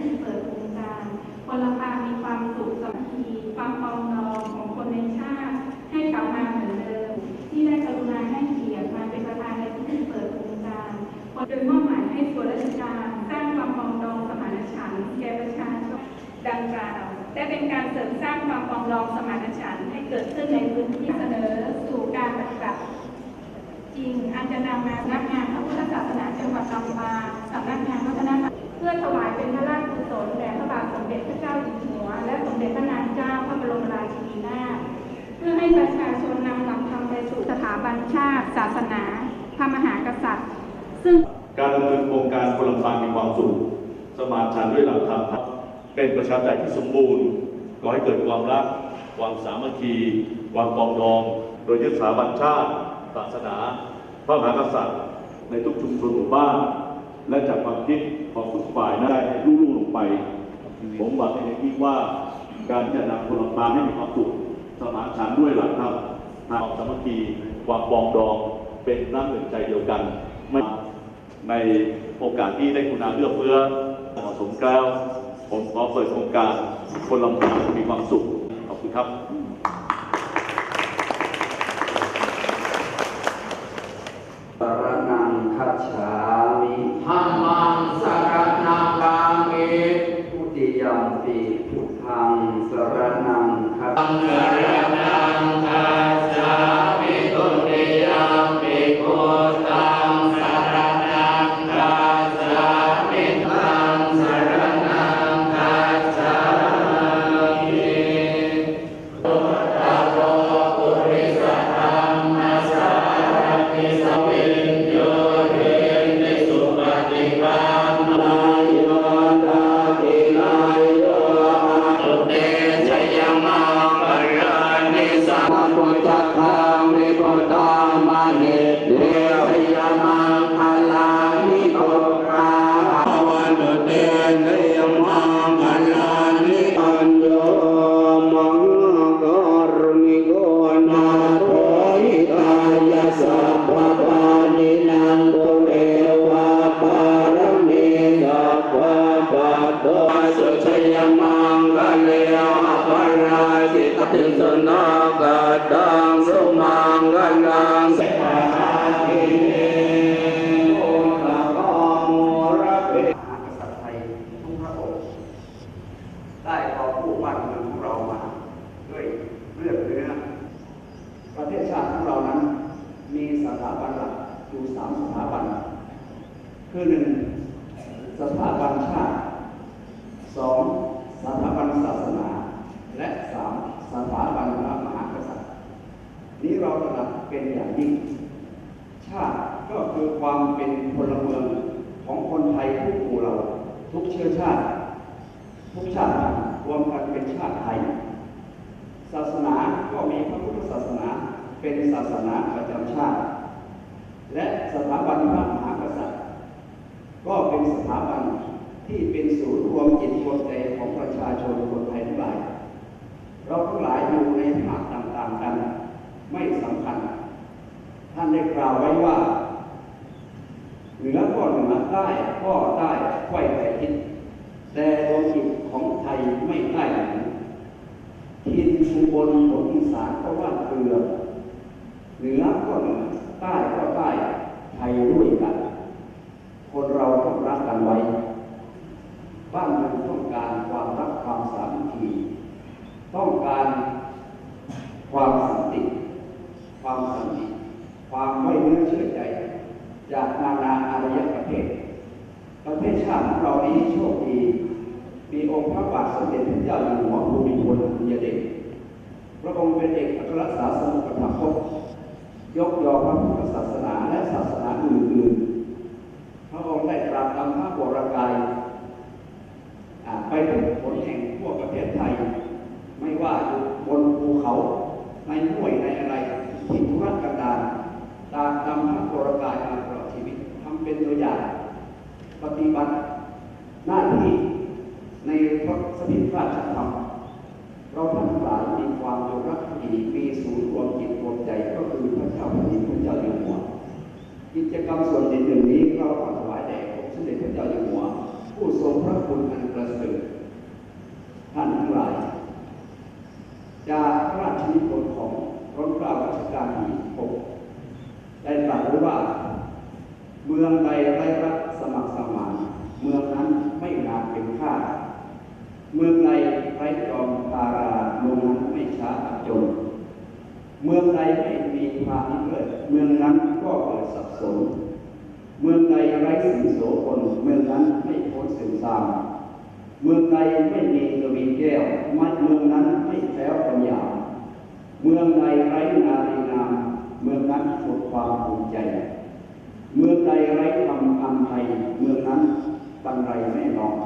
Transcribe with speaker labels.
Speaker 1: ที่เปิดโครงการคนละพามีความสุขสามัคคีความปองดองของคนในชาติ ให้กลับมาเหมือนเดิม ที่ได้กรุณาให้เกียรติมาเป็นประธานในพิธีเปิดโครงการโดยมอบหมายให้ส่วนราชการสร้างความปองดองสมานฉันท์แก่ประชาชนดังกล่าวและเป็นการเสริมสร้างความปองดองสมานฉันท์ให้เกิดขึ้นในพื้นที่เสนอสู่การปฏิบัติจริงอันจะนำมาสำนักงานพระพุทธศาสนาจังหวัดลำปางสำนักงานวัฒนธรรม เพื่อถวายเป็นพระราชกุศลแด่พระบาทสมเด็จพระเจ้าอยู่หัว และสมเด็จพระนางเจ้าพระบรมราชินีนาถเพื่อให้ประชาชนนำหลักธรรมไปสู่สถาบันชาติ ศาสนา พระมหากษัตริย์ ซึ่ง
Speaker 2: การดำเนินโครงการคนลำพางมีความสุขสมานฉันด้วยหลักธรรมเป็นประชาธิปไตยที่สมบูรณ์ก่อให้เกิดความรัก ความสามัคคี ความปองดอง โดยยึดสถาบันชาติ ศาสนา พระมหากษัตริย์ ในทุกชุมชนหมู่บ้าน และจากความคิดของทุกฝ่ายนั้นได้ให้รุ่งลงไป ผมหวังในอย่ว่าการจะนำคนลำพางให้มีความสุขสมานฉันด้วยหลักธรรมความสามัคคีความปองดองเป็นน้ำหนึ่งใจเดียวกันไม่ในโอกาสที่ได้คุณาเอื้อเฟื้อเหมาะสมแล้วผมขอเปิดโครงการคนลำบากมีความสุขขอบคุณครับ
Speaker 3: สรนังคัจฉา ท ต
Speaker 4: โตสุชยมังกะเลวะปราสิตติสนากะดังสุมังกะลังเสหาทิเนโอตะกโมระเป
Speaker 3: มหากษัตริย์ไทยทุกพระองค์ได้ต่อผู้บ้านเมืองของเรามาด้วยเลือดเนื้อประเทศชาติของเรานั้น มีสถาบันหลักอยู่สามสถาบัน คือหนึ่งสถาบันชาติ สองสถาบันศาสนา และสามสถาบันพระมหากษัตริย์ นี้เราตระหนักเป็นอย่างยิ่ง ชาติก็คือความเป็นพลเมืองของคนไทยทุกหมู่เรา ทุกเชื้อชาติ ทุกชาติรวมกันเป็นชาติไทย ศาสนาก็มีพระพุทธศาสนาเป็นศาสนาประจำชาติ และสถาบันพระมหากษัตริย์ ก็เป็นสถาบัน ที่เป็นศูนย์รวมจิตรวมใจของประชาชนคนไทยทั้งหลาย เราทั้งหลายอยู่ในภาคต่างๆกัน ไม่สำคัญ ท่านได้กล่าวไว้ว่า เหนือก็เหนือใต้ก็ใต้ไขว้แต่ทิศแต่ดวงจิตของไทยไม่ใต้หนือทินชุมบนบนอีสานก็ว่าเกลือเหนือก็เหนือใต้ก็ใต้ไทยด้วยกันเราต้องรักกันไว้ บ้านเมืองต้องการความรักความสามัคคี ต้องการความสันติ ความสันติความไม่เนื้อเชื่อใจ จากนานาอารยประเทศ ประเทศชาติของเรานี้โชคดี มีองค์พระบาทสมเด็จพระเจ้าอยู่หัวภูมิพลอดุลยเดชพระองค์เป็นเอกอัครสาสนุปถัมภกยกยอพระพุทธศาสนาและศาสนาอื่นๆ พระองค์ได้ตรัสนำพระวรกายอ่าไปทุกผลแห่งทั่วประเทศไทย ไม่ว่าบนภูเขาในห้วยใน อย่างปฏิบัติหน้าที่ในพระสถิตราชธรรมเราท่านทั้งหลายมีความจงรักดีมีศูนย์รวมจิตรวมใจก็คือพระเจ้าแผ่นดินพระเจ้าอยู่หัวกิจกรรมส่วนหนึ่งนี้เราถวายแด่องค์สมเด็จพระเจ้าอยู่หัว ผู้ทรงพระคุณอันประเสริฐท่านทั้งหลายจากพระราชนิพนธ์ของรัชกาลรัชกาลที่หกได้ตรัสไว้ว่า มืองใดไร้รักสมัครสมานเมืองนั้นไม่นานเป็นข้าเมืองใดไร้จอมตาราเมืองนั้นไม่ช้าอับจน เมืองใดไม่มีพาณิชย์เลิศเมืองนั้นก็เกิดสับสน เมืองใดไร้สิ่งโสพลเมืองนั้นไม่พ้นสื่อมทรามเมืองใดไม่มีกวีแก้วมัดเมืองนั้นไม่แพ้วปัญญาเมืองใดไร้นารีนามเมืองนั้นหมดความภูมิใจ ใดไร้ธรรมอันไทยเมืองนั้นบันไรแน่นอน